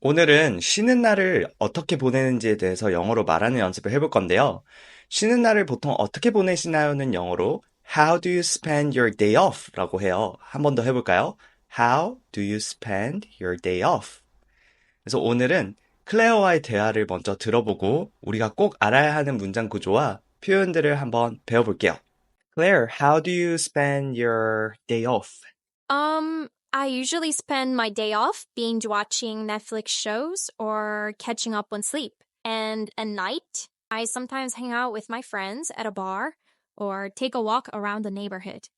오늘은 쉬는 날을 어떻게 보내는지에 대해서 영어로 말하는 연습을 해볼 건데요. 쉬는 날을 보통 어떻게 보내시나요는 영어로 How do you spend your day off? 라고 해요. 한 번 더 해볼까요? How do you spend your day off? 그래서 오늘은 클레어와의 대화를 먼저 들어보고 우리가 꼭 알아야 하는 문장 구조와 표현들을 한번 배워볼게요. Claire, how do you spend your day off? Um, I usually spend my day off binge watching Netflix shows or catching up on sleep. And at night, I sometimes hang out with my friends at a bar or take a walk around the neighborhood.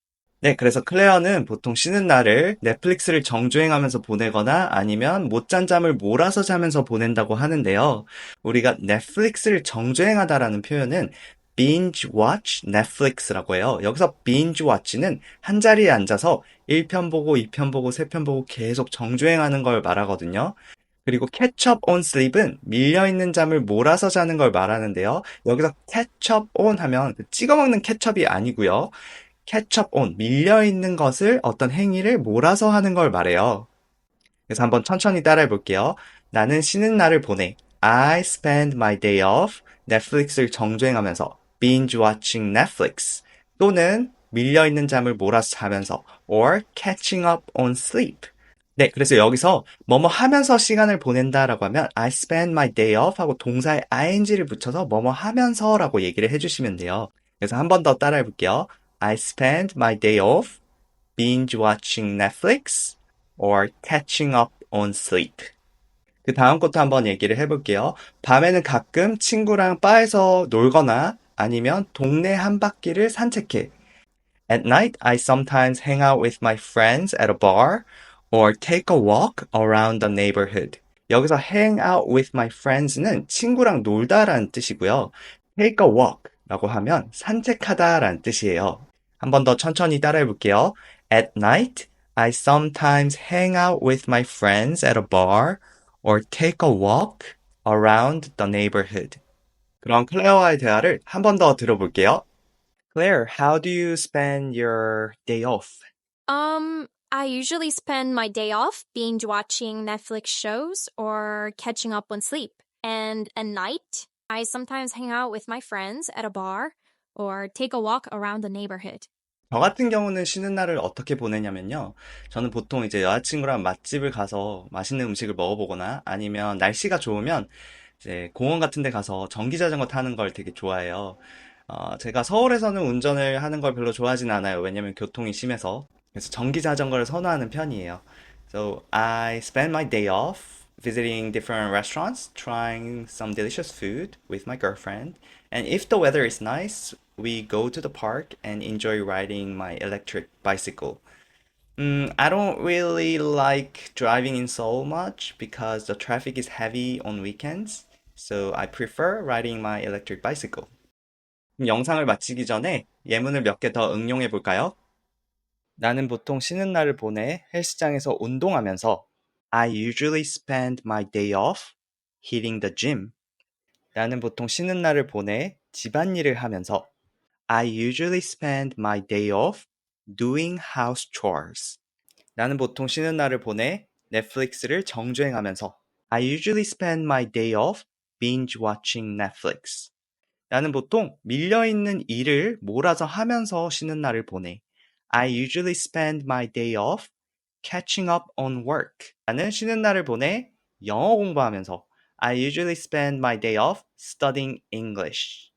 네, 그래서 클레어는 보통 쉬는 날을 넷플릭스를 정주행하면서 보내거나 아니면 못 잔 잠을 몰아서 자면서 보낸다고 하는데요. 우리가 넷플릭스를 정주행하다라는 표현은 binge watch Netflix라고 해요. 여기서 binge watch는 한 자리에 앉아서 1편 보고 2편 보고 3편 보고 계속 정주행하는 걸 말하거든요. 그리고 catch up on sleep은 밀려있는 잠을 몰아서 자는 걸 말하는데요. 여기서 catch up on 하면 찍어 먹는 케첩이 아니고요. catch up on, 밀려있는 것을 어떤 행위를 몰아서 하는 걸 말해요. 그래서 한번 천천히 따라해 볼게요. 나는 쉬는 날을 보내. I spend my day off 넷플릭스를 정주행하면서 binge watching Netflix 또는 밀려있는 잠을 몰아서 자면서 or catching up on sleep 네, 그래서 여기서 뭐뭐 하면서 시간을 보낸다라고 하면 I spend my day off 하고 동사에 ing를 붙여서 뭐뭐 하면서라고 얘기를 해주시면 돼요. 그래서 한 번 더 따라해 볼게요. I spend my day off binge watching Netflix or catching up on sleep. 그 다음 것도 한번 얘기를 해볼게요. 밤에는 가끔 친구랑 바에서 놀거나 아니면 동네 한 바퀴를 산책해. At night, I sometimes hang out with my friends at a bar or take a walk around the neighborhood. 여기서 hang out with my friends는 친구랑 놀다라는 뜻이고요. take a walk 라고 하면 산책하다라는 뜻이에요. 한 번 더 천천히 따라해 볼게요. At night, I sometimes hang out with my friends at a bar or take a walk around the neighborhood. 그럼 클레어와의 대화를 한 번 더 들어볼게요. Claire, how do you spend your day off? Um, I usually spend my day off binge watching Netflix shows or catching up on sleep. And at night, I sometimes hang out with my friends at a bar or take a walk around the neighborhood. 저 같은 경우는 쉬는 날을 어떻게 보내냐면요. 저는 보통 이제 여자친구랑 맛집을 가서 맛있는 음식을 먹어보거나 아니면 날씨가 좋으면 이제 공원 같은 데 가서 전기자전거 타는 걸 되게 좋아해요. 어, 제가 서울에서는 운전을 하는 걸 별로 좋아하진 않아요. 왜냐면 교통이 심해서. 그래서 전기자전거를 선호하는 편이에요. So I spend my day off visiting different restaurants, trying some delicious food with my girlfriend. And if the weather is nice, we go to the park and enjoy riding my electric bicycle. Mm, I don't really like driving in Seoul much because the traffic is heavy on weekends. So I prefer riding my electric bicycle. 영상을 마치기 전에 예문을 몇 개 더 응용해 볼까요? 나는 보통 쉬는 날을 보내 헬스장에서 운동하면서 I usually spend my day off hitting the gym. 나는 보통 쉬는 날을 보내 집안일을 하면서 I usually spend my day off doing house chores. 나는 보통 쉬는 날을 보내 넷플릭스를 정주행하면서 I usually spend my day off binge watching Netflix. 나는 보통 밀려있는 일을 몰아서 하면서 쉬는 날을 보내. I usually spend my day off catching up on work. 나는 쉬는 날을 보내 영어 공부하면서 I usually spend my day off studying English.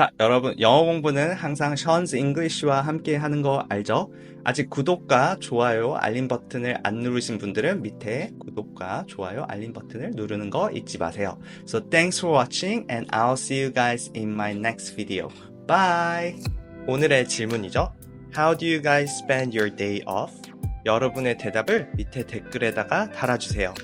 자, 여러분, 영어 공부는 항상 션스 잉글리쉬와 함께 하는 거 알죠? 아직 구독과 좋아요, 알림 버튼을 안 누르신 분들은 밑에 구독과 좋아요, 알림 버튼을 누르는 거 잊지 마세요. So thanks for watching and I'll see you guys in my next video. Bye! 오늘의 질문이죠. How do you guys spend your day off? 여러분의 대답을 밑에 댓글에다가 달아주세요.